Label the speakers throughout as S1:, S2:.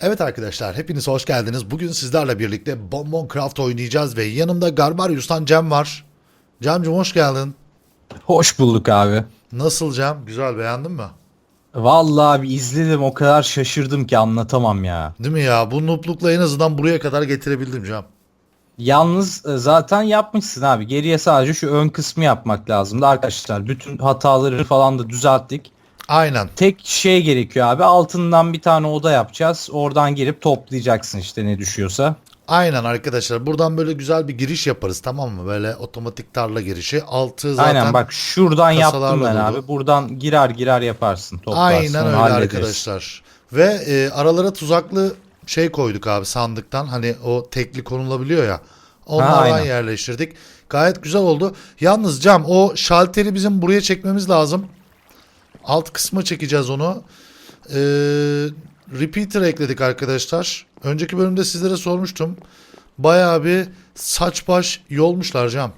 S1: Evet arkadaşlar hepiniz hoş geldiniz. Bugün sizlerle birlikte Bonbon Craft oynayacağız ve yanımda Garbarius'tan Cem var. Cem'cim hoş geldin.
S2: Hoş bulduk abi.
S1: Nasıl Cem? Güzel beğendin mi?
S2: Vallahi bir izledim o kadar şaşırdım ki anlatamam ya.
S1: Değil mi ya? Bu nooblukla en azından buraya kadar getirebildim Cem.
S2: Yalnız e, zaten yapmışsın abi. Geriye sadece şu ön kısmı yapmak lazımdı arkadaşlar. Bütün hataları falan da düzelttik.
S1: Aynen.
S2: Tek şey gerekiyor abi. Altından bir tane oda yapacağız. Oradan girip toplayacaksın işte ne düşüyorsa.
S1: Aynen arkadaşlar. Buradan böyle güzel bir giriş yaparız tamam mı? Böyle otomatik tarla girişi. Altı zaten.
S2: Aynen bak şuradan yaptım ben
S1: dolu.
S2: abi. Buradan girer girer yaparsın. Toplarsın
S1: Aynen öyle
S2: hallederiz.
S1: arkadaşlar. Ve e, aralara tuzaklı şey koyduk abi sandıktan. Hani o tekli konulabiliyor ya. Onlardan
S2: aynen.
S1: yerleştirdik. Gayet güzel oldu. Yalnız Cam o şalteri bizim buraya çekmemiz lazım. Alt kısma çekeceğiz onu. Ee, repeater ekledik arkadaşlar. Önceki bölümde sizlere sormuştum. Bayağı bir saç baş yolmuşlar Cam.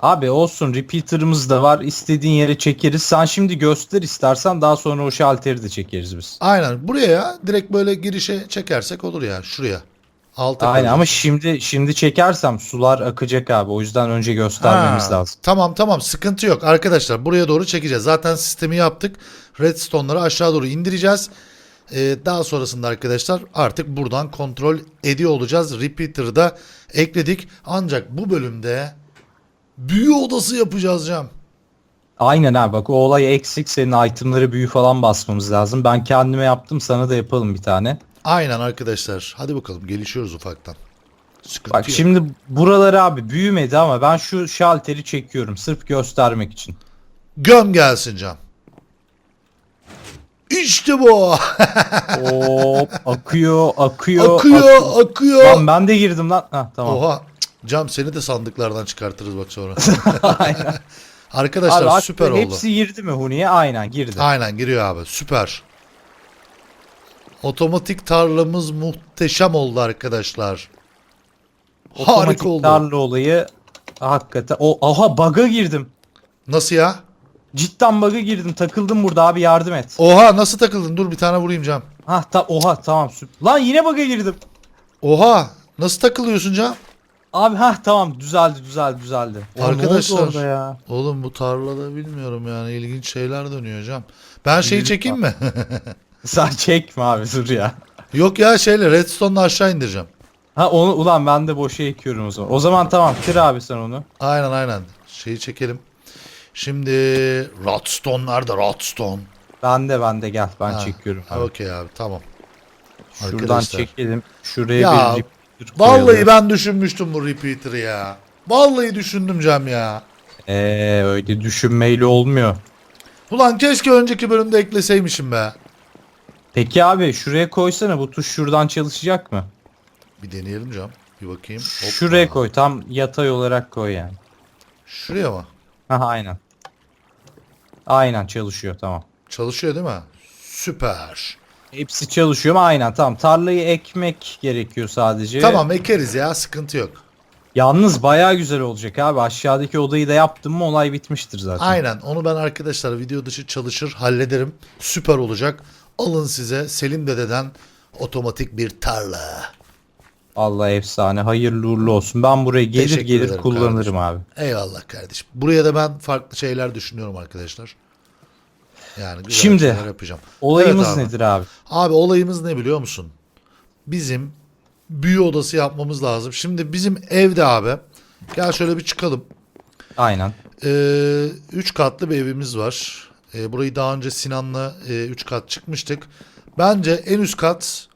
S2: Abi olsun repeater'ımız da var. İstediğin yere çekeriz. Sen şimdi göster istersen daha sonra o şalteri de çekeriz biz.
S1: Aynen buraya ya direkt böyle girişe çekersek olur ya şuraya. Alta
S2: Aynen ama şimdi şimdi çekersem sular akacak abi. O yüzden önce göstermemiz
S1: Ha,
S2: lazım.
S1: Tamam tamam sıkıntı yok arkadaşlar buraya doğru çekeceğiz. Zaten sistemi yaptık. Redstone'ları aşağı doğru indireceğiz. Ee, daha sonrasında arkadaşlar artık buradan kontrol ediyor olacağız. Repeater'ı da ekledik. Ancak bu bölümde büyü odası yapacağız Cem.
S2: Aynen abi bak o olay eksik. Senin itemları büyü falan basmamız lazım. Ben kendime yaptım sana da yapalım bir tane.
S1: Aynen arkadaşlar. Hadi bakalım gelişiyoruz ufaktan. Sıkıntı
S2: Bak
S1: yok.
S2: şimdi buraları abi büyümedi ama ben şu şalteri çekiyorum sırf göstermek için.
S1: Göm gelsin Cem. İşte bu.
S2: Hop akıyor akıyor.
S1: akıyor akıyor.
S2: Lan ben de girdim lan. Hah tamam.
S1: Oha. Cam seni de sandıklardan çıkartırız bak sonra.
S2: Aynen.
S1: Arkadaşlar
S2: Abi
S1: süper oldu.
S2: Hepsi girdi mi Huni'ye? Aynen girdi.
S1: Aynen giriyor abi. Süper. Otomatik tarlamız muhteşem oldu arkadaşlar. Harika
S2: Otomatik
S1: oldu.
S2: tarla olayı hakikaten. O aha bug'a girdim.
S1: Nasıl ya?
S2: Cidden bug'a girdim. Takıldım burada abi yardım et.
S1: Oha nasıl takıldın? Dur bir tane vurayım Cam.
S2: Hah ta oha tamam süper. Lan yine bug'a girdim.
S1: Oha nasıl takılıyorsun Cam?
S2: Abi ha tamam düzeldi düzeldi düzeldi. Oğlum, ne oldu
S1: Arkadaşlar.
S2: orada ya.
S1: Oğlum bu tarlada bilmiyorum yani ilginç şeyler dönüyor Cam. Ben şeyi çekeyim mi?
S2: Sen çekme abi dur ya.
S1: Yok ya şeyle redstone'la aşağı indireceğim.
S2: Ha onu ulan ben de boşa ekiyorum o zaman. O zaman tamam kır abi sen onu.
S1: Aynen aynen. Şeyi çekelim. Şimdi Rodstone nerede Rodstone?
S2: Ben de ben de gel ben
S1: Ha,
S2: çekiyorum. Abi.
S1: Okey abi tamam.
S2: Şuradan
S1: Arkadaşlar.
S2: çekelim. Şuraya
S1: Ya,
S2: bir repeater koyalım.
S1: Vallahi ben düşünmüştüm bu repeater'ı ya. Vallahi düşündüm Cem ya.
S2: Ee, öyle düşünmeyle olmuyor.
S1: Ulan keşke önceki bölümde ekleseymişim be.
S2: Peki abi şuraya koysana bu tuş şuradan çalışacak mı?
S1: Bir deneyelim Cem. Bir bakayım. Hoppa.
S2: Şuraya koy tam yatay olarak koy yani.
S1: Şuraya mı?
S2: Aha aynen. Aynen çalışıyor tamam.
S1: Çalışıyor değil mi? Süper.
S2: Hepsi çalışıyor mu? Aynen tamam. Tarlayı ekmek gerekiyor sadece.
S1: Tamam ekeriz ya sıkıntı yok.
S2: Yalnız bayağı güzel olacak abi. Aşağıdaki odayı da yaptım mı olay bitmiştir zaten.
S1: Aynen onu ben arkadaşlar video dışı çalışır hallederim. Süper olacak. Alın size Selim Dede'den otomatik bir tarla.
S2: Allah efsane. Hayırlı uğurlu olsun. Ben buraya gelir
S1: Teşekkür
S2: gelir
S1: ederim
S2: kullanırım abi.
S1: Eyvallah kardeşim. Buraya da ben farklı şeyler düşünüyorum arkadaşlar. Yani güzel
S2: Şimdi,
S1: şeyler yapacağım.
S2: Olayımız
S1: Evet abi.
S2: nedir abi?
S1: Abi olayımız ne biliyor musun? Bizim büyü odası yapmamız lazım. Şimdi bizim evde abi. Gel şöyle bir çıkalım.
S2: Aynen.
S1: Ee, üç katlı bir evimiz var. Ee, burayı daha önce Sinan'la e, üç kat çıkmıştık. Bence en üst kat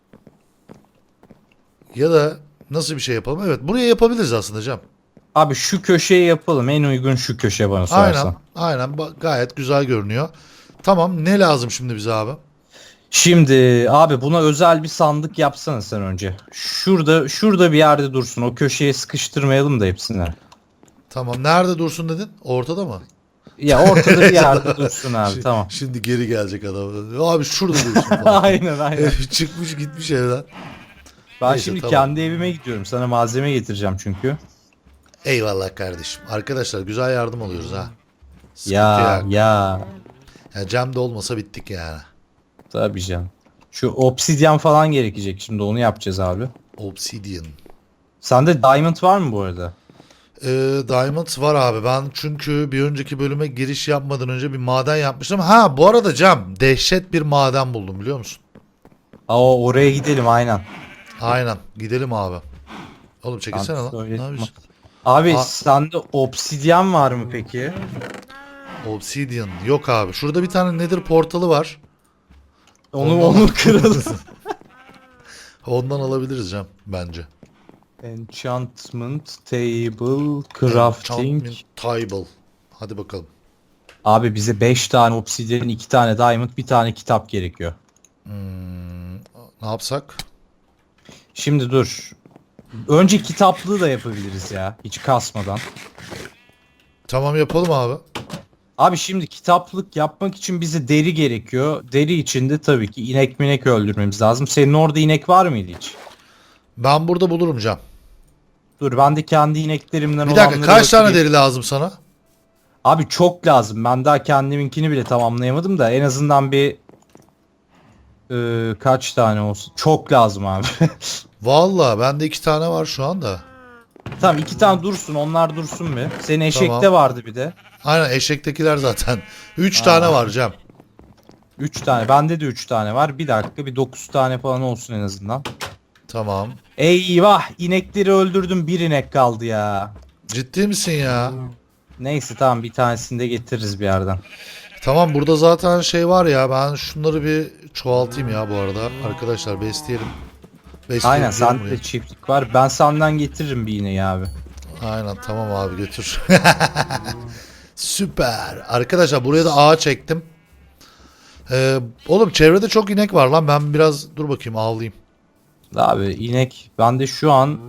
S1: ya da nasıl bir şey yapalım? Evet buraya yapabiliriz aslında Cem.
S2: Abi şu köşeyi yapalım. En uygun şu köşe bana sorarsan.
S1: Aynen. Aynen. Ba- gayet güzel görünüyor. Tamam. Ne lazım şimdi bize abi?
S2: Şimdi abi buna özel bir sandık yapsana sen önce. Şurada şurada bir yerde dursun. O köşeye sıkıştırmayalım da hepsini.
S1: Tamam. Nerede dursun dedin? Ortada mı?
S2: Ya ortada bir yerde dursun abi
S1: Şi-
S2: tamam.
S1: Şimdi geri gelecek adam. Abi şurada dursun falan.
S2: aynen aynen.
S1: Çıkmış gitmiş evden.
S2: Ben
S1: Neyse,
S2: şimdi
S1: tamam.
S2: kendi evime gidiyorum. Sana malzeme getireceğim çünkü.
S1: Eyvallah kardeşim. Arkadaşlar güzel yardım alıyoruz ha. Sıkıntı
S2: Ya
S1: yok.
S2: ya.
S1: Ya Cem de olmasa bittik yani.
S2: Tabii canım. Şu obsidyen falan gerekecek şimdi onu yapacağız abi.
S1: Obsidian.
S2: Sende diamond var mı bu arada?
S1: Ee, Diamond var abi. Ben çünkü bir önceki bölüme giriş yapmadan önce bir maden yapmıştım. Ha bu arada Cem dehşet bir maden buldum biliyor musun?
S2: Aa oraya gidelim aynen.
S1: Aynen. Gidelim abi. Oğlum çekilsene lan. Ne yapıyorsun?
S2: Abi
S1: Aa.
S2: sende obsidyen var mı peki?
S1: Obsidian. Yok abi. Şurada bir tane Nether portalı var.
S2: Onu
S1: Ondan-
S2: onu kıralım.
S1: Ondan alabiliriz Cem bence.
S2: Enchantment table crafting.
S1: Enchantment Table. Hadi bakalım.
S2: Abi bize 5 tane obsidyen, 2 tane diamond, bir tane kitap gerekiyor.
S1: Hmm, ne yapsak?
S2: Şimdi dur. Önce kitaplığı da yapabiliriz ya. Hiç kasmadan.
S1: Tamam yapalım abi.
S2: Abi şimdi kitaplık yapmak için bize deri gerekiyor. Deri için de tabii ki inek minek öldürmemiz lazım. Senin orada inek var mıydı hiç?
S1: Ben burada bulurum Cem.
S2: Dur ben de kendi ineklerimden
S1: Bir dakika
S2: olanları
S1: kaç tane
S2: bakayım.
S1: deri lazım sana?
S2: Abi çok lazım. Ben daha kendiminkini bile tamamlayamadım da en azından bir e, kaç tane olsun. Çok lazım abi.
S1: Valla bende iki tane var şu anda.
S2: tamam iki tane dursun. Onlar dursun bir. Senin eşekte
S1: Tamam.
S2: vardı bir de.
S1: Aynen eşektekiler zaten. Üç tane var Cem.
S2: 3 tane. Bende de 3 tane var. Bir dakika bir 9 tane falan olsun en azından.
S1: Tamam.
S2: Eyvah inekleri öldürdüm. Bir inek kaldı ya.
S1: Ciddi misin ya?
S2: Neyse tamam bir tanesini de getiririz bir yerden.
S1: Tamam burada zaten şey var ya ben şunları bir çoğaltayım ya bu arada. Arkadaşlar besleyelim. Besleyelim
S2: Aynen
S1: diyorum
S2: sende de çiftlik var. Ben senden getiririm bir ineği abi.
S1: Aynen tamam abi götür. Süper. Arkadaşlar buraya da ağa çektim. Ee, oğlum çevrede çok inek var lan ben biraz dur bakayım ağlayayım.
S2: Abi inek bende şu an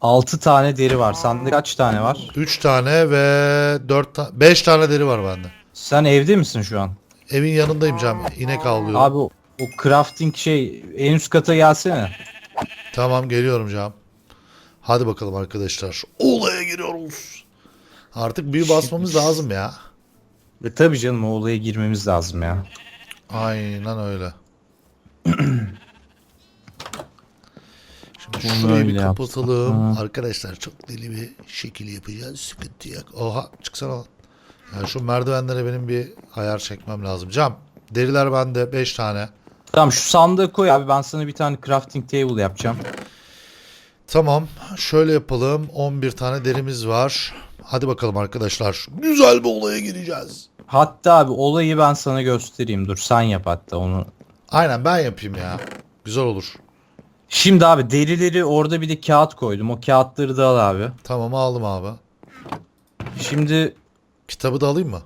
S2: 6 tane deri var. Sende kaç tane var?
S1: 3 tane ve 4 tane 5 tane deri var bende.
S2: Sen evde misin şu an?
S1: Evin yanındayım Cem. İnek avlıyorum.
S2: Abi o, o crafting şey en üst kata gelsene.
S1: Tamam geliyorum Cem. Hadi bakalım arkadaşlar. Olaya giriyoruz. Artık büyü basmamız lazım ya.
S2: Ve tabii canım o olaya girmemiz lazım ya.
S1: Aynen öyle. Şurayı bir kapatalım.
S2: yapsak.
S1: Arkadaşlar çok deli bir şekil yapacağız. Sıkıntı yok. Oha çıksana. Yani şu merdivenlere benim bir ayar çekmem lazım. Cam deriler bende 5 tane.
S2: Tamam şu sandığı koy abi ben sana bir tane crafting table yapacağım.
S1: Tamam şöyle yapalım. 11 tane derimiz var. Hadi bakalım arkadaşlar. Güzel bir olaya gireceğiz.
S2: Hatta abi olayı ben sana göstereyim. Dur sen yap hatta onu.
S1: Aynen ben yapayım ya. Güzel olur.
S2: Şimdi abi derileri orada bir de kağıt koydum. O kağıtları da al abi.
S1: Tamam aldım abi.
S2: Şimdi
S1: Kitabı da alayım mı?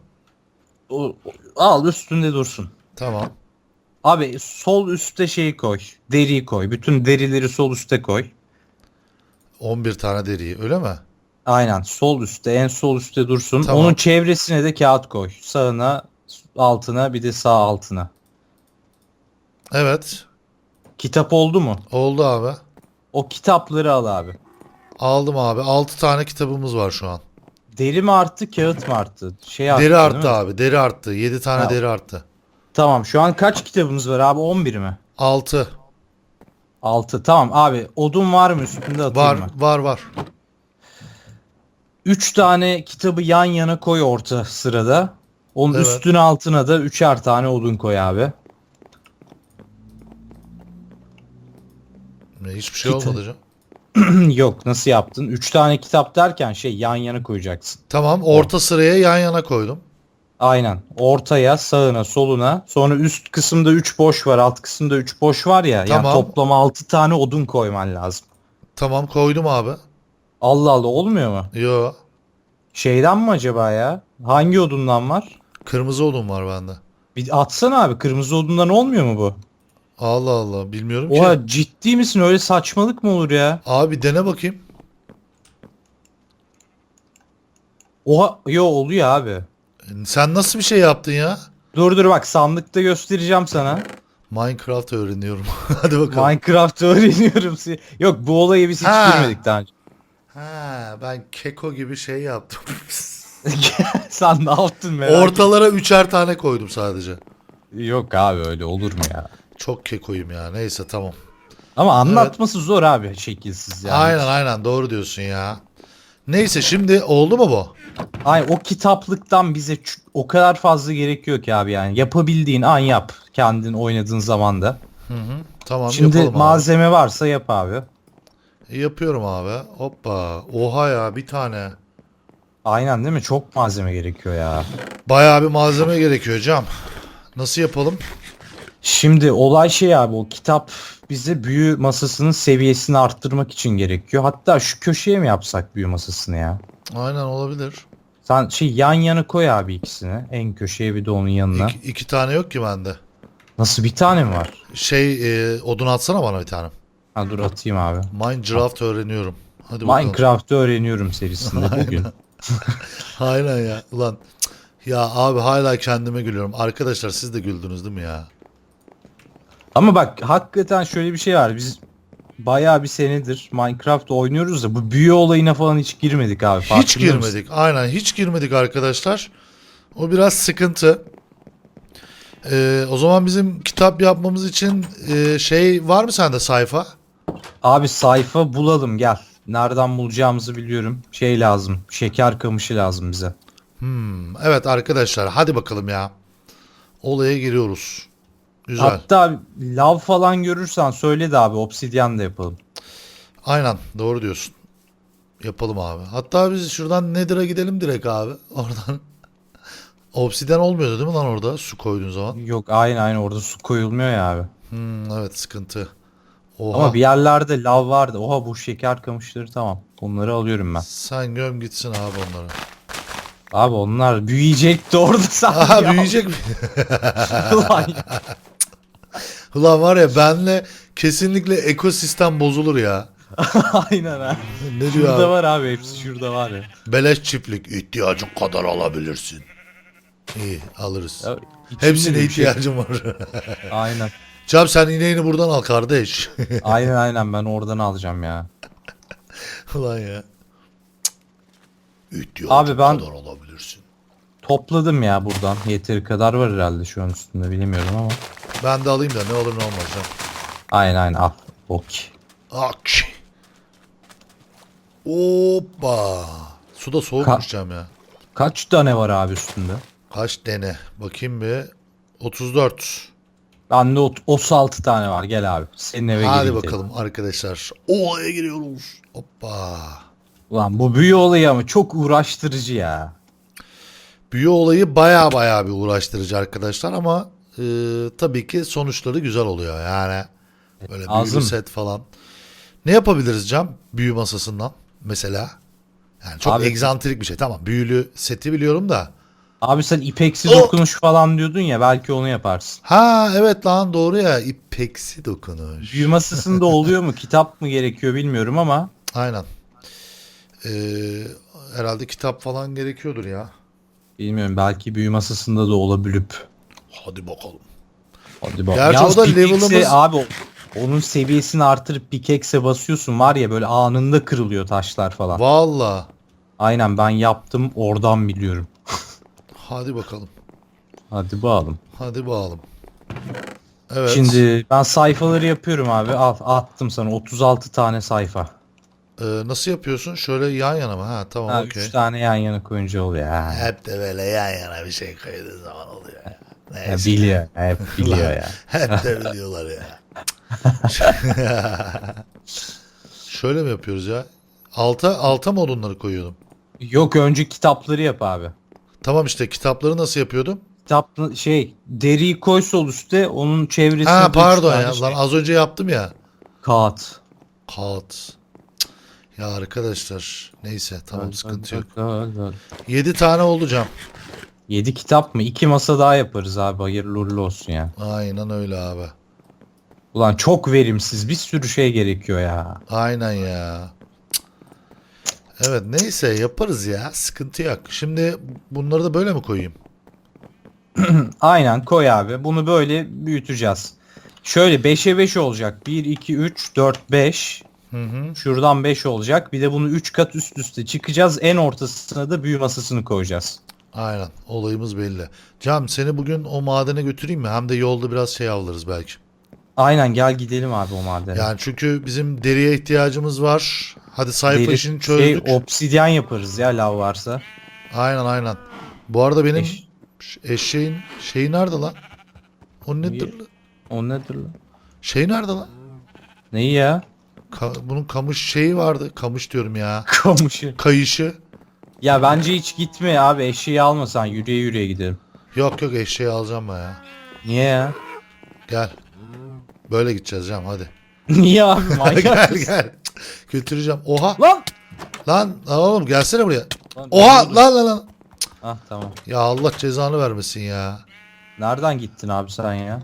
S2: o, o- al üstünde dursun.
S1: Tamam.
S2: Abi sol üstte şeyi koy. Deriyi koy. Bütün derileri sol üste koy.
S1: 11 tane deriyi öyle mi?
S2: Aynen sol üstte en sol üstte dursun.
S1: Tamam.
S2: Onun çevresine de kağıt koy. Sağına altına bir de sağ altına.
S1: Evet.
S2: Kitap oldu mu?
S1: Oldu abi.
S2: O kitapları al abi.
S1: Aldım abi. 6 tane kitabımız var şu an.
S2: Deri mi arttı kağıt mı arttı? Şey arttı,
S1: deri
S2: değil
S1: arttı
S2: mi?
S1: abi. Deri arttı. 7 tane
S2: Ha.
S1: deri arttı.
S2: Tamam şu an kaç kitabımız var abi 11 mi?
S1: 6.
S2: 6 tamam abi odun var mı üstünde atayım
S1: Var
S2: mı?
S1: var var.
S2: 3 tane kitabı yan yana koy orta sırada. Onun
S1: Evet.
S2: üstüne altına da üçer tane odun koy abi.
S1: Hiçbir şey
S2: Kitap.
S1: olmadı canım.
S2: Yok nasıl yaptın? 3 tane kitap derken şey yan yana koyacaksın.
S1: Tamam orta sıraya yan yana koydum.
S2: Aynen. Ortaya, sağına, soluna. Sonra üst kısımda 3 boş var. Alt kısımda 3 boş var ya.
S1: Tamam.
S2: Yani toplam 6 tane odun koyman lazım.
S1: Tamam koydum abi.
S2: Allah Allah olmuyor mu?
S1: Yo.
S2: Şeyden mi acaba ya? Hangi odundan var?
S1: Kırmızı odun var bende.
S2: Bir atsana abi. Kırmızı odundan olmuyor mu bu?
S1: Allah Allah bilmiyorum ki.
S2: Oha ciddi misin? Öyle saçmalık mı olur ya?
S1: Abi dene bakayım.
S2: Oha yo oluyor abi.
S1: Sen nasıl bir şey yaptın ya?
S2: Dur dur bak sandıkta göstereceğim sana.
S1: Minecraft öğreniyorum. Hadi bakalım.
S2: Minecraft öğreniyorum. si- Yok bu olayı biz hiç
S1: Ha.
S2: girmedik daha önce.
S1: ha ben keko gibi şey yaptım.
S2: Sen ne yaptın merak
S1: Ortalara üçer tane koydum sadece.
S2: Yok abi öyle olur mu ya?
S1: Çok kekoyum ya. Neyse tamam.
S2: Ama anlatması zor abi şekilsiz yani.
S1: Aynen aynen doğru diyorsun ya. Neyse şimdi oldu mu bu?
S2: Ay o kitaplıktan bize ç- o kadar fazla gerekiyor ki abi yani. Yapabildiğin an yap. Kendin oynadığın zaman da.
S1: Hı hı. Tamam
S2: Şimdi
S1: yapalım abi.
S2: malzeme varsa yap abi.
S1: Yapıyorum abi. Hoppa. Oha ya bir tane.
S2: Aynen değil mi? Çok malzeme gerekiyor ya.
S1: Bayağı bir malzeme gerekiyor Cam. Nasıl yapalım?
S2: Şimdi olay şey abi o kitap bize büyü masasının seviyesini arttırmak için gerekiyor. Hatta şu köşeye mi yapsak büyü masasını ya?
S1: Aynen olabilir.
S2: Sen şey yan yana koy abi ikisini. En köşeye bir de onun yanına.
S1: İki, iki tane yok ki bende.
S2: Nasıl bir tane mi var?
S1: Şey e, odun atsana bana bir tane.
S2: Ha dur atayım abi.
S1: Minecraft öğreniyorum. Hadi bakalım.
S2: Minecraft'ı öğreniyorum serisinde bugün.
S1: Aynen ya. Ulan ya abi hala kendime gülüyorum. Arkadaşlar siz de güldünüz değil mi ya?
S2: Ama bak hakikaten şöyle bir şey var. Biz bayağı bir senedir Minecraft oynuyoruz da bu büyü olayına falan hiç girmedik abi.
S1: Hiç
S2: farkında mısın?
S1: girmedik. Aynen hiç girmedik arkadaşlar. O biraz sıkıntı. Ee, o zaman bizim kitap yapmamız için e, şey var mı sende sayfa?
S2: Abi sayfa bulalım gel. Nereden bulacağımızı biliyorum. Şey lazım. Şeker kamışı lazım bize.
S1: Hmm, evet arkadaşlar hadi bakalım ya. Olaya giriyoruz. Güzel.
S2: Hatta lav falan görürsen söyle de abi obsidyen de yapalım.
S1: Aynen doğru diyorsun. Yapalım abi. Hatta biz şuradan Nether'a gidelim direkt abi. Oradan. Obsiden olmuyordu değil mi lan orada su koyduğun zaman?
S2: Yok aynı aynı orada su koyulmuyor ya abi.
S1: Hmm, evet sıkıntı. Oha.
S2: Ama bir yerlerde lav vardı. Oha bu şeker kamışları tamam. Bunları alıyorum ben.
S1: Sen göm gitsin abi onları.
S2: Abi onlar büyüyecekti orada sanki.
S1: Aha büyüyecek mi?
S2: Ulan.
S1: Ulan var ya benle kesinlikle ekosistem bozulur ya.
S2: Aynen ha.
S1: Ne diyor
S2: Şurada
S1: abi?
S2: var abi hepsi şurada var ya.
S1: Beleş çiftlik ihtiyacın kadar alabilirsin. İyi alırız.
S2: Ya, içinde
S1: Hepsine
S2: bir şey-
S1: ihtiyacım var.
S2: Aynen.
S1: Cam sen ineğini buradan al kardeş.
S2: Aynen aynen ben oradan alacağım ya.
S1: Ulan ya. İhtiyacın
S2: Abi ben-
S1: kadar alabilirsin.
S2: Topladım ya buradan. Yeteri kadar var herhalde şu an üstünde bilemiyorum ama.
S1: Ben de alayım da ne olur ne olmaz. Cam.
S2: Aynen aynen al. Okey.
S1: Ak. Hoppa. Su da soğukmuş Cam ya.
S2: Kaç tane var abi üstünde?
S1: Kaç dene? Bakayım bir. 34.
S2: Bende ot- 36 tane var gel abi. Senin eve
S1: Hadi
S2: geleyim
S1: bakalım arkadaşlar. Olaya giriyoruz. Hoppa.
S2: Ulan bu büyü olayı ama çok uğraştırıcı ya.
S1: Büyü olayı baya baya bir uğraştırıcı arkadaşlar ama e, tabii ki sonuçları güzel oluyor yani. Böyle
S2: lazım.
S1: büyülü set falan. Ne yapabiliriz Cam? Büyü masasından mesela. Yani çok
S2: Abi-
S1: egzantrik bir şey. Tamam büyülü seti biliyorum da.
S2: Abi sen ipeksi
S1: Oh!
S2: dokunuş falan diyordun ya belki onu yaparsın.
S1: Ha evet lan doğru ya. İpeksi dokunuş.
S2: Büyü masasında oluyor mu? Kitap mı gerekiyor bilmiyorum ama.
S1: Aynen. Ee, herhalde kitap falan gerekiyordur ya.
S2: Bilmiyorum belki büyü masasında da olabilip.
S1: Hadi bakalım.
S2: Hadi bak.
S1: Gerçi
S2: Yalnız
S1: o da
S2: pickaxe'e
S1: level'ımız-
S2: Abi onun seviyesini artırıp pickaxe'e basıyorsun var ya böyle anında kırılıyor taşlar falan.
S1: Valla.
S2: Aynen ben yaptım oradan biliyorum.
S1: Hadi bakalım.
S2: Hadi bakalım.
S1: Hadi bakalım. Evet.
S2: Şimdi ben sayfaları yapıyorum abi. Al attım sana 36 tane sayfa.
S1: Ee, nasıl yapıyorsun? Şöyle yan yana mı? Ha tamam
S2: Ha,
S1: okey.
S2: 3 tane yan yana koyunca oluyor. Ha.
S1: Hep de böyle yan yana bir şey koyduğun zaman oluyor. Ya. Neyse.
S2: biliyor. Hep biliyor ya.
S1: Hep de biliyorlar ya. Şöyle mi yapıyoruz ya? Alta, alta mı odunları koyuyordum?
S2: Yok önce kitapları yap abi.
S1: Tamam işte kitapları nasıl yapıyordum?
S2: Kitap şey deriyi koy sol üstte onun çevresinde
S1: Ha
S2: de üç
S1: pardon
S2: tane
S1: ya.
S2: şey-
S1: Lan az önce yaptım ya.
S2: Kağıt.
S1: Kağıt. Ya arkadaşlar neyse tamam sıkıntı yok. 7 tane oldu cam.
S2: 7 kitap mı? 2 masa daha yaparız abi. Hayırlı uğurlu olsun ya.
S1: Aynen öyle abi.
S2: Ulan çok verimsiz. Bir sürü şey gerekiyor ya.
S1: Aynen ya. Evet neyse yaparız ya. Sıkıntı yok. Şimdi bunları da böyle mi koyayım?
S2: Aynen koy abi. Bunu böyle büyüteceğiz. Şöyle 5'e 5 olacak. 1, 2, 3, 4, 5.
S1: Hı hı.
S2: Şuradan 5 olacak. Bir de bunu 3 kat üst üste çıkacağız. En ortasına da büyü masasını koyacağız.
S1: Aynen. Olayımız belli. Cam seni bugün o madene götüreyim mi? Hem de yolda biraz şey avlarız belki.
S2: Aynen gel gidelim abi o madene.
S1: Yani çünkü bizim deriye ihtiyacımız var. Hadi sayfa
S2: Deri-
S1: işini çözdük.
S2: Şey, obsidyen yaparız ya lav varsa.
S1: Aynen aynen. Bu arada benim
S2: Eş-
S1: eşeğin şeyi nerede lan? O nedir? lan?
S2: O nedir lan?
S1: Şey nerede lan?
S2: Neyi ya?
S1: Ka- bunun kamış şeyi vardı. Kamış diyorum ya.
S2: Kamışı.
S1: Kayışı.
S2: Ya bence hiç gitme abi eşeği almasan yürüye yürüye gidelim.
S1: Yok yok eşeği alacağım ben ya.
S2: Niye ya?
S1: Gel. Böyle gideceğiz Cem hadi.
S2: Niye abi manyak
S1: gel
S2: mısın?
S1: gel. Götüreceğim. Oha.
S2: Lan!
S1: Lan lan oğlum gelsene buraya.
S2: Lan,
S1: Oha lan lan lan.
S2: Ah tamam.
S1: Ya Allah cezanı vermesin ya.
S2: Nereden gittin abi sen ya?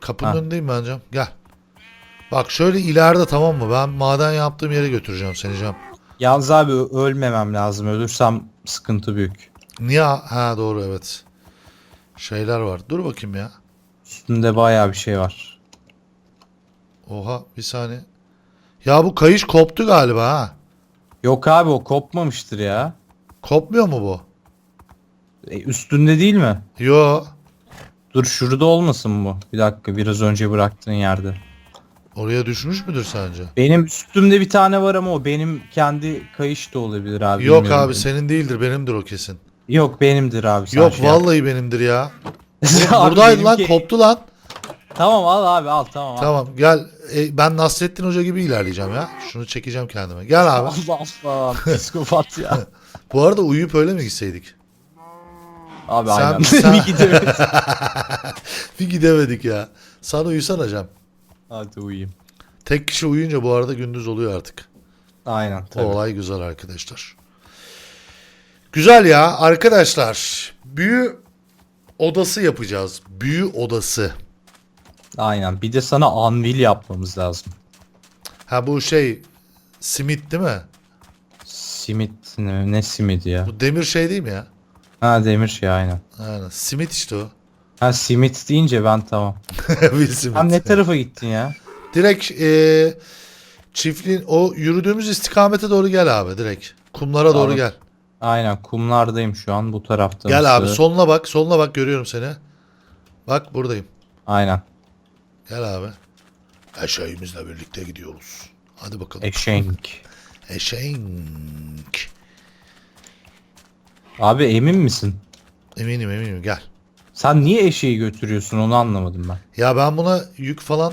S1: Kapının
S2: Ha.
S1: önündeyim ben Cem. Gel. Bak şöyle ileride tamam mı? Ben maden yaptığım yere götüreceğim seni Cem.
S2: Yalnız abi ölmemem lazım. Ölürsem sıkıntı büyük.
S1: Niye? Ha doğru evet. Şeyler var. Dur bakayım ya.
S2: Üstünde bayağı bir şey var.
S1: Oha bir saniye. Ya bu kayış koptu galiba ha.
S2: Yok abi o kopmamıştır ya.
S1: Kopmuyor mu bu?
S2: E, üstünde değil mi?
S1: Yo.
S2: Dur şurada olmasın bu. Bir dakika biraz önce bıraktığın yerde.
S1: Oraya düşmüş müdür sence?
S2: Benim üstümde bir tane var ama o benim kendi kayış da olabilir abi.
S1: Yok abi
S2: benim.
S1: senin değildir benimdir o kesin.
S2: Yok benimdir abi. sen
S1: Yok
S2: şey yap.
S1: vallahi benimdir ya.
S2: Abi
S1: Buradaydı lan koptu lan.
S2: Tamam al abi al tamam. al.
S1: Tamam gel. E, ben Nasrettin Hoca gibi ilerleyeceğim ya. Şunu çekeceğim kendime. Gel abi.
S2: Allah Allah psikopat ya.
S1: Bu arada uyuyup öyle mi gitseydik?
S2: Abi
S1: Sen-
S2: aynen.
S1: sen-
S2: Bir gidemedim.
S1: Bir gidemedik ya. Sana uyusana Cem.
S2: Hadi uyuyayım.
S1: Tek kişi uyuyunca bu arada gündüz oluyor artık.
S2: Aynen
S1: O
S2: tabii.
S1: olay güzel arkadaşlar. Güzel ya arkadaşlar. Büyü odası yapacağız. Büyü odası.
S2: Aynen. Bir de sana anvil yapmamız lazım.
S1: Ha bu şey simit değil mi?
S2: Simit ne, ne simidi ya?
S1: Bu demir şey değil mi ya?
S2: Ha demir şey aynen.
S1: Aynen. Simit işte o.
S2: Ha simit deyince ben tamam.
S1: bir simit.
S2: Sen ne tarafa gittin ya?
S1: Direkt e, çiftliğin o yürüdüğümüz istikamete doğru gel abi direkt. Kumlara doğru gel.
S2: Aynen kumlardayım şu an bu tarafta.
S1: Gel abi soluna bak. Soluna bak görüyorum seni. Bak buradayım.
S2: Aynen.
S1: Gel abi. Eşeğimizle birlikte gidiyoruz. Hadi bakalım.
S2: Eşenk.
S1: Eşeğink.
S2: Abi emin misin?
S1: Eminim eminim gel.
S2: Sen niye eşeği götürüyorsun onu anlamadım ben.
S1: Ya ben buna yük falan...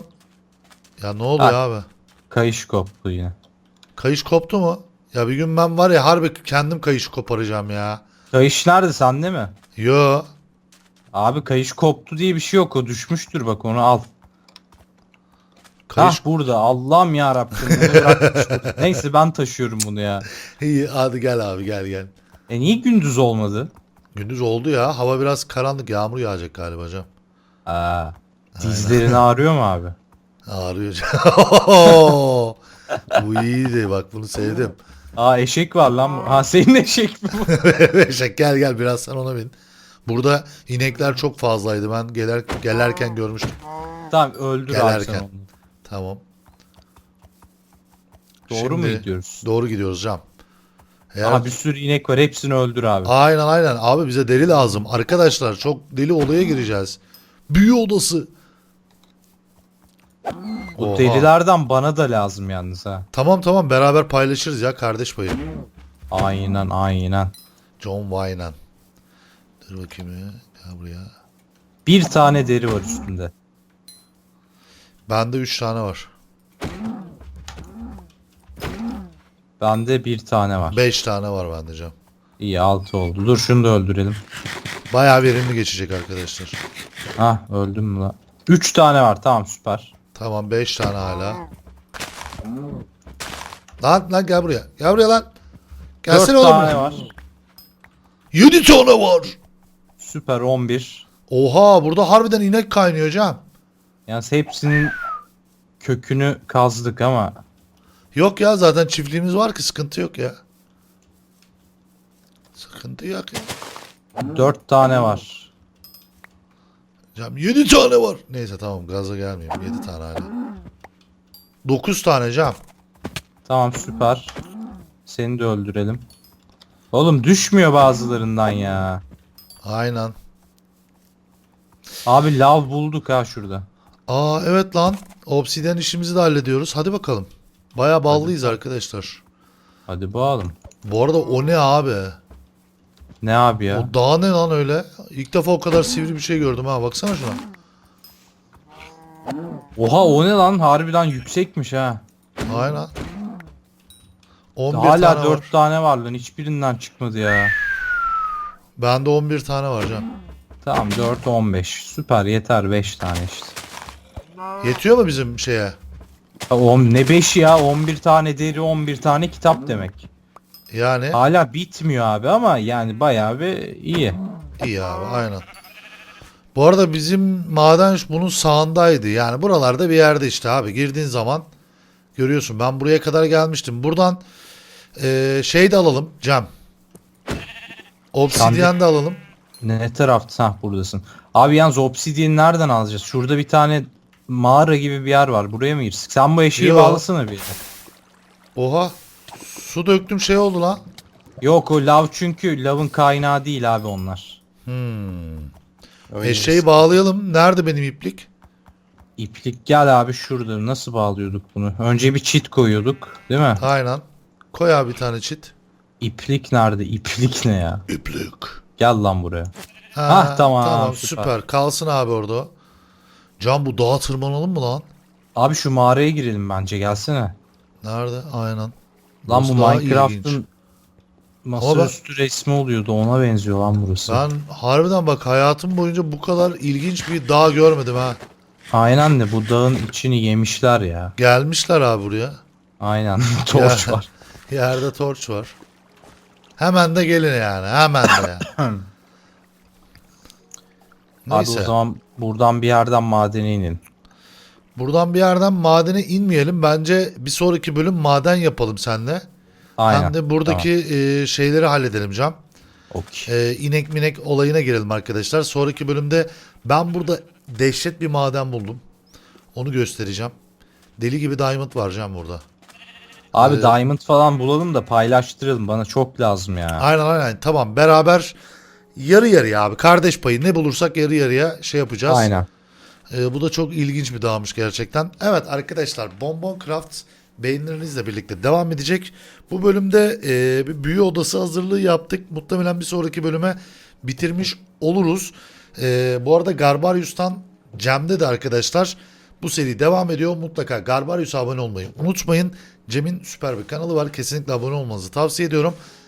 S1: Ya ne oluyor
S2: Ha.
S1: abi?
S2: Kayış koptu yine.
S1: Kayış koptu mu? Ya bir gün ben var ya harbi kendim kayışı koparacağım ya.
S2: Kayış nerede sende mi?
S1: Yo.
S2: Abi kayış koptu diye bir şey yok o düşmüştür bak onu al.
S1: Kayış...
S2: Hah burada Allah'ım ya Rabbim. Neyse ben taşıyorum bunu ya.
S1: İyi hadi gel abi gel gel.
S2: E niye gündüz olmadı?
S1: Gündüz oldu ya. Hava biraz karanlık. Yağmur yağacak galiba hocam.
S2: Aa, dizlerin ağrıyor mu abi?
S1: Ağrıyor. Bu iyiydi bak bunu sevdim.
S2: Aa eşek var lan. Ha senin eşek mi bu?
S1: Eşek gel gel biraz sen ona bin. Burada inekler çok fazlaydı. Ben geler, gelerken görmüştüm.
S2: tamam öldür abi
S1: Gelerken.
S2: sen onu.
S1: Tamam.
S2: Doğru mu
S1: Şimdi-
S2: gidiyoruz?
S1: Doğru gidiyoruz Cam. Eğer...
S2: Aha bir sürü inek var hepsini öldür abi.
S1: Aynen aynen. Abi bize deli lazım. Arkadaşlar çok deli odaya gireceğiz. Büyü odası.
S2: Bu
S1: Oha.
S2: delilerden bana da lazım yalnız ha.
S1: Tamam tamam beraber paylaşırız ya kardeş payı.
S2: Aynen aynen.
S1: John Wayne'an. Dur bakayım ya. Gel buraya.
S2: Bir tane deri var üstünde.
S1: Bende 3 tane var.
S2: Bende bir tane var.
S1: 5 tane var bende Cam.
S2: İyi altı oldu. Dur şunu da öldürelim.
S1: Bayağı verimli geçecek arkadaşlar.
S2: Ah öldüm mü lan? Üç tane var tamam süper.
S1: Tamam 5 tane hala. Lan lan gel buraya. Gel buraya lan.
S2: Dört
S1: Gelsene oğlum.
S2: tane var.
S1: 7 tane var.
S2: Süper 11.
S1: Oha burada harbiden inek kaynıyor Cam.
S2: Yani hepsinin kökünü kazdık ama
S1: Yok ya zaten çiftliğimiz var ki sıkıntı yok ya. Sıkıntı yok ya.
S2: dört tane var.
S1: Cam 7 tane var. Neyse tamam gaza gelmeyeyim. 7 tane hala. 9 tane Cam.
S2: Tamam süper. Seni de öldürelim. Oğlum düşmüyor bazılarından ya.
S1: Aynen.
S2: Abi lav bulduk ha şurada.
S1: Aa evet lan. Obsidian işimizi de hallediyoruz. Hadi bakalım. Baya ballıyız arkadaşlar.
S2: Hadi bakalım.
S1: Bu arada o ne abi?
S2: Ne abi ya?
S1: O dağ ne lan öyle? İlk defa o kadar sivri bir şey gördüm ha. Baksana şuna.
S2: Oha o ne lan? Harbiden yüksekmiş ha.
S1: Aynen. 11
S2: Hala
S1: tane
S2: 4
S1: var.
S2: tane var lan. Hiçbirinden çıkmadı ya.
S1: Bende 11 tane var can.
S2: Tamam 4 15. Süper yeter 5 tane işte.
S1: Yetiyor mu bizim şeye?
S2: On, ne 5 ya? 11 tane deri 11 tane kitap demek.
S1: Yani
S2: Hala bitmiyor abi ama yani bayağı bir iyi.
S1: iyi abi aynen. Bu arada bizim maden bunun sağındaydı. Yani buralarda bir yerde işte abi. Girdiğin zaman görüyorsun. Ben buraya kadar gelmiştim. Buradan eee, şey de alalım Cem. Obsidyen de alalım.
S2: Ne, tarafta? Hah buradasın. Abi yalnız obsidian'i nereden alacağız? Şurada bir tane mağara gibi bir yer var. Buraya mı girsek? Sen bu eşeği
S1: Yo.
S2: bağlasana bir.
S1: Oha. Su döktüm şey oldu lan.
S2: Yok o lav çünkü lavın kaynağı değil abi onlar.
S1: Hmm.
S2: Öyle
S1: Eşeği bağlayalım. Nerede benim iplik?
S2: İplik gel abi şurada. Nasıl bağlıyorduk bunu? Önce bir çit koyuyorduk değil mi?
S1: Aynen. Koy abi bir tane çit.
S2: İplik nerede? İplik ne ya?
S1: İplik.
S2: Gel lan buraya.
S1: Ha,
S2: Hah, tamam,
S1: Tamam
S2: süper.
S1: süper. Kalsın abi orada. o. Can bu dağa tırmanalım mı lan?
S2: Abi şu mağaraya girelim bence gelsene.
S1: Nerede? Aynen.
S2: Lan bu
S1: daha
S2: Minecraft'ın
S1: ilginç.
S2: masa
S1: Ama ben-
S2: üstü resmi oluyordu ona benziyor lan burası.
S1: Ben harbiden bak hayatım boyunca bu kadar ilginç bir dağ görmedim ha.
S2: Aynen de bu dağın içini yemişler ya.
S1: Gelmişler abi buraya.
S2: Aynen torç var.
S1: Yerde torç var. Hemen de gelin yani. Hemen de yani.
S2: Abi
S1: Neyse.
S2: o zaman buradan bir yerden madene inin.
S1: Buradan bir yerden madene inmeyelim. Bence bir sonraki bölüm maden yapalım seninle.
S2: Aynen.
S1: Hem de buradaki e, şeyleri halledelim Can.
S2: Okey.
S1: E, inek minek olayına girelim arkadaşlar. Sonraki bölümde ben burada dehşet bir maden buldum. Onu göstereceğim. Deli gibi diamond var Can burada.
S2: Abi
S1: Ee,
S2: diamond falan bulalım da paylaştıralım. Bana çok lazım ya.
S1: Aynen aynen tamam beraber yarı yarıya abi kardeş payı ne bulursak yarı yarıya şey yapacağız.
S2: Aynen.
S1: Ee, bu da çok ilginç bir dağmış gerçekten. Evet arkadaşlar Bonbon Craft beğenilerinizle birlikte devam edecek. Bu bölümde e, bir büyü odası hazırlığı yaptık. Muhtemelen bir sonraki bölüme bitirmiş oluruz. E, bu arada Garbarius'tan Cem'de de arkadaşlar bu seri devam ediyor. Mutlaka Garbarius'a abone olmayı unutmayın. Cem'in süper bir kanalı var. Kesinlikle abone olmanızı tavsiye ediyorum.